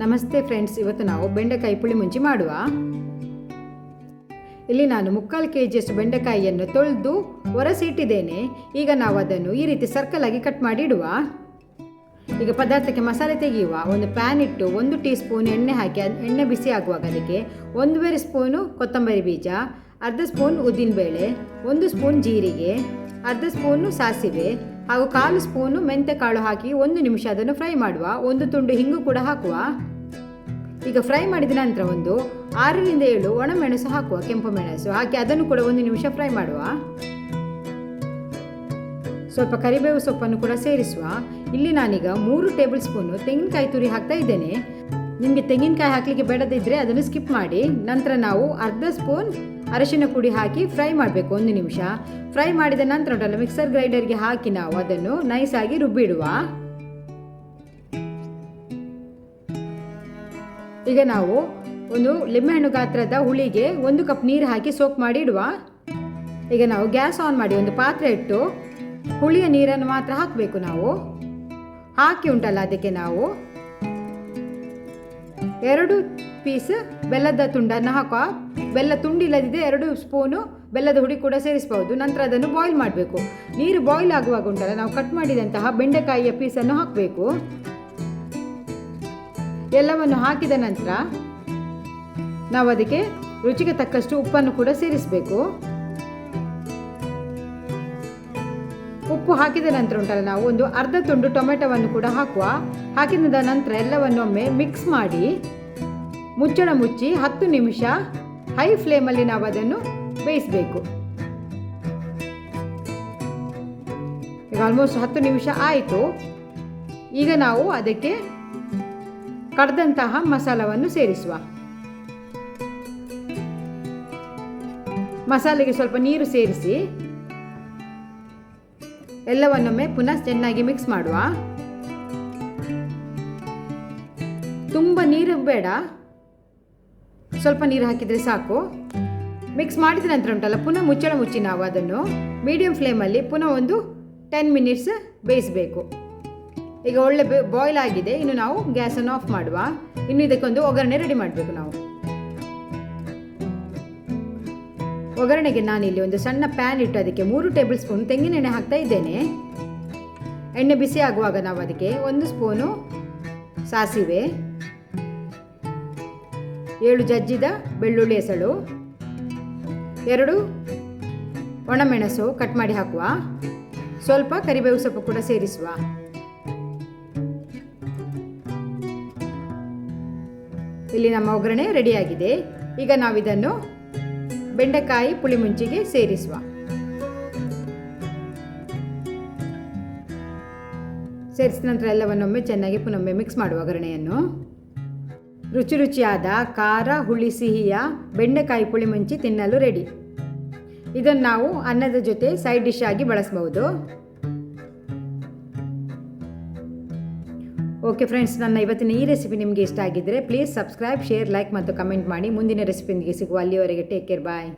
ನಮಸ್ತೆ ಫ್ರೆಂಡ್ಸ್, ಇವತ್ತು ನಾವು ಬೆಂಡೆಕಾಯಿ ಪುಳಿ ಮುಂಚಿ ಮಾಡುವ. ಇಲ್ಲಿ ನಾನು ಮುಕ್ಕಾಲು ಕೆ ಜಿಯಷ್ಟು ಬೆಂಡೆಕಾಯಿಯನ್ನು ತೊಳೆದು ಒರೆಸಿಟ್ಟಿದ್ದೇನೆ. ಈಗ ನಾವು ಅದನ್ನು ಈ ರೀತಿ ಸರ್ಕಲ್ ಆಗಿ ಕಟ್ ಮಾಡಿ ಇಡುವ. ಈಗ ಪದಾರ್ಥಕ್ಕೆ ಮಸಾಲೆ ತೆಗೆಯುವ. ಒಂದು ಪ್ಯಾನ್ ಇಟ್ಟು ಒಂದು ಟೀ ಸ್ಪೂನ್ ಎಣ್ಣೆ ಹಾಕಿ ಎಣ್ಣೆ ಬಿಸಿ ಆಗುವಾಗ ಅದಕ್ಕೆ ಒಂದೂವರೆ ಸ್ಪೂನು ಕೊತ್ತಂಬರಿ ಬೀಜ, ಅರ್ಧ ಸ್ಪೂನ್ ಉದ್ದಿನಬೇಳೆ, ಒಂದು ಸ್ಪೂನ್ ಜೀರಿಗೆ, ಅರ್ಧ ಸ್ಪೂನು ಸಾಸಿವೆ ಹಾಗೂ ಕಾಲು ಸ್ಪೂನು ಮೆಂತೆ ಕಾಳು ಹಾಕಿ ಒಂದು ನಿಮಿಷ ಅದನ್ನು ಫ್ರೈ ಮಾಡುವ. ಒಂದು ತುಂಡು ಹಿಂಗು ಕೂಡ ಹಾಕುವ. ಈಗ ಫ್ರೈ ಮಾಡಿದ ನಂತರ ಒಂದು ಆರರಿಂದ ಏಳು ಒಣಮೆಣಸು ಹಾಕುವ, ಕೆಂಪು ಮೆಣಸು ಹಾಕಿ ಅದನ್ನು ಕೂಡ ಒಂದು ನಿಮಿಷ ಫ್ರೈ ಮಾಡುವ. ಸ್ವಲ್ಪ ಕರಿಬೇವು ಸೊಪ್ಪನ್ನು ಕೂಡ ಸೇರಿಸುವ. ಇಲ್ಲಿ ನಾನೀಗ ಮೂರು ಟೇಬಲ್ ಸ್ಪೂನು ತೆಂಗಿನಕಾಯಿ ತುರಿ ಹಾಕ್ತಾ ಇದ್ದೇನೆ. ನಿಮಗೆ ತೆಂಗಿನಕಾಯಿ ಹಾಕಲಿಕ್ಕೆ ಬೇಡದಿದ್ದರೆ ಅದನ್ನು ಸ್ಕಿಪ್ ಮಾಡಿ. ನಂತರ ನಾವು ಅರ್ಧ ಸ್ಪೂನ್ ಅರಶಿನ ಪುಡಿ ಹಾಕಿ ಫ್ರೈ ಮಾಡಬೇಕು ಒಂದು ನಿಮಿಷ. ಫ್ರೈ ಮಾಡಿದ ನಂತರ ಉಂಟಲ್ಲ ಮಿಕ್ಸರ್ ಗ್ರೈಂಡರ್ಗೆ ಹಾಕಿ ನಾವು ಅದನ್ನು ನೈಸಾಗಿ ರುಬ್ಬಿಡುವ. ಈಗ ನಾವು ಒಂದು ಲಿಂಬೆಹಣ್ಣು ಗಾತ್ರದ ಹುಳಿಗೆ ಒಂದು ಕಪ್ ನೀರು ಹಾಕಿ ಸೋಕ್ ಮಾಡಿ ಇಡುವ ಈಗ ನಾವು ಗ್ಯಾಸ್ ಆನ್ ಮಾಡಿ ಒಂದು ಪಾತ್ರೆ ಇಟ್ಟು ಹುಳಿಯ ನೀರನ್ನು ಮಾತ್ರ ಹಾಕಬೇಕು ನಾವು. ಹಾಕಿ ಉಂಟಲ್ಲ ಅದಕ್ಕೆ ನಾವು ಎರಡು ಪೀಸ್ ಬೆಲ್ಲದ ತುಂಡನ್ನು ಹಾಕುವ. ಬೆಲ್ಲ ತುಂಡಿಲ್ಲದಿದೆ ಎರಡು ಸ್ಪೂನು ಬೆಲ್ಲದ ಹುಡಿ ಕೂಡ ಸೇರಿಸಬಹುದು ನಂತರ ಅದನ್ನು ಬಾಯ್ಲ್ ಮಾಡಬೇಕು. ನೀರು ಬಾಯ್ಲ್ ಆಗುವಾಗ ಉಂಟಲ್ಲ, ನಾವು ಕಟ್ ಮಾಡಿದಂತಹ ಬೆಂಡೆಕಾಯಿಯ ಪೀಸನ್ನು ಹಾಕಬೇಕು. ಎಲ್ಲವನ್ನು ಹಾಕಿದ ನಂತರ ನಾವು ಅದಕ್ಕೆ ರುಚಿಗೆ ತಕ್ಕಷ್ಟು ಉಪ್ಪನ್ನು ಕೂಡ ಸೇರಿಸಬೇಕು. ಉಪ್ಪು ಹಾಕಿದ ನಂತರ ಉಂಟಲ್ಲ, ನಾವು ಒಂದು ಅರ್ಧ ತುಂಡು ಟೊಮೆಟೊವನ್ನು ಕೂಡ ಹಾಕುವ. ಹಾಕಿದ ನಂತರ ಎಲ್ಲವನ್ನೊಮ್ಮೆ ಮಿಕ್ಸ್ ಮಾಡಿ, ಮುಚ್ಚಳ ಮುಚ್ಚಿ ಹತ್ತು ನಿಮಿಷ ಹೈ ಫ್ಲೇಮಲ್ಲಿ ನಾವು ಅದನ್ನು ಬೇಯಿಸಬೇಕು. ಈಗ ಆಲ್ಮೋಸ್ಟ್ ಹತ್ತು ನಿಮಿಷ ಆಯಿತು. ಈಗ ನಾವು ಅದಕ್ಕೆ ಕಡ್ದಂತಹ ಮಸಾಲವನ್ನು ಸೇರಿಸುವ. ಮಸಾಲೆಗೆ ಸ್ವಲ್ಪ ನೀರು ಸೇರಿಸಿ ಎಲ್ಲವನ್ನೊಮ್ಮೆ ಪುನಃ ಚೆನ್ನಾಗಿ ಮಿಕ್ಸ್ ಮಾಡುವ. ತುಂಬ ನೀರು ಬೇಡ. ಸ್ವಲ್ಪ ನೀರು ಹಾಕಿದರೆ ಸಾಕು. ಮಿಕ್ಸ್ ಮಾಡಿದ ನಂತರ ಉಂಟಲ್ಲ, ಪುನಃ ಮುಚ್ಚಳ ಮುಚ್ಚಿ ನಾವು ಅದನ್ನು ಮೀಡಿಯಂ ಫ್ಲೇಮಲ್ಲಿ ಪುನಃ ಒಂದು ಟೆನ್ ಮಿನಿಟ್ಸ್ ಬೇಯಿಸಬೇಕು. ಈಗ ಒಳ್ಳೆ ಬಾಯ್ಲ್ ಆಗಿದೆ, ಇನ್ನು ನಾವು ಗ್ಯಾಸನ್ನು ಆಫ್ ಮಾಡುವ. ಇನ್ನು ಇದಕ್ಕೊಂದು ಒಗ್ಗರಣೆ ರೆಡಿ ಮಾಡಬೇಕು ನಾವು. ಒಗ್ಗರಣೆಗೆ ನಾನಿಲ್ಲಿ ಒಂದು ಸಣ್ಣ ಪ್ಯಾನ್ ಇಟ್ಟು ಅದಕ್ಕೆ ಮೂರು ಟೇಬಲ್ ಸ್ಪೂನ್ ತೆಂಗಿನೆಣ್ಣೆ ಹಾಕ್ತಾ ಇದ್ದೇನೆ. ಎಣ್ಣೆ ಬಿಸಿ ಆಗುವಾಗ ನಾವು ಅದಕ್ಕೆ ಒಂದು ಸ್ಪೂನು ಸಾಸಿವೆ. ಏಳು ಜಜ್ಜಿದ ಬೆಳ್ಳುಳ್ಳಿ ಎಸಳು ಎರಡು, ಒಣಮೆಣಸು ಕಟ್ ಮಾಡಿ ಹಾಕುವ. ಸ್ವಲ್ಪ ಕರಿಬೇವು ಸೊಪ್ಪು ಕೂಡ ಸೇರಿಸುವ. ಇಲ್ಲಿ ನಮ್ಮ ಒಗ್ಗರಣೆ ರೆಡಿಯಾಗಿದೆ ಈಗ ನಾವಿದನ್ನು ಬೆಂಡೆಕಾಯಿ ಪುಳಿ ಮುಂಚಿಗೆ ಸೇರಿಸುವ. ಸೇರಿಸಿದ ನಂತರ ಎಲ್ಲವನ್ನೊಮ್ಮೆ ಚೆನ್ನಾಗಿ ಪುನೊಮ್ಮೆ ಮಿಕ್ಸ್ ಮಾಡುವ ಒಗ್ಗರಣೆಯನ್ನು. ರುಚಿ ರುಚಿಯಾದ ಖಾರ ಹುಳಿ ಸಿಹಿಯ ಬೆಂಡೆಕಾಯಿ ಪುಳಿ ಮುಂಚಿ ತಿನ್ನಲು ರೆಡಿ. ಇದನ್ನು ನಾವು ಅನ್ನದ ಜೊತೆ ಸೈಡ್ ಡಿಶ್ ಆಗಿ ಬಳಸಬಹುದು. ಓಕೆ ಫ್ರೆಂಡ್ಸ್ ನನ್ನ ಇವತ್ತಿನ ಈ ರೆಸಿಪಿ ನಿಮಗೆ ಇಷ್ಟ ಆಗಿದ್ದರೆ ಪ್ಲೀಸ್ ಸಬ್ಸ್ಕ್ರೈಬ್ ಶೇರ್ ಲೈಕ್ ಮತ್ತು ಕಮೆಂಟ್ ಮಾಡಿ. ಮುಂದಿನ ರೆಸಿಪಿಯೊಂದಿಗೆ ಸಿಗುವ ಅಲ್ಲಿಯವರೆಗೆ ಟೇಕ್ ಕೇರ್ ಬಾಯ್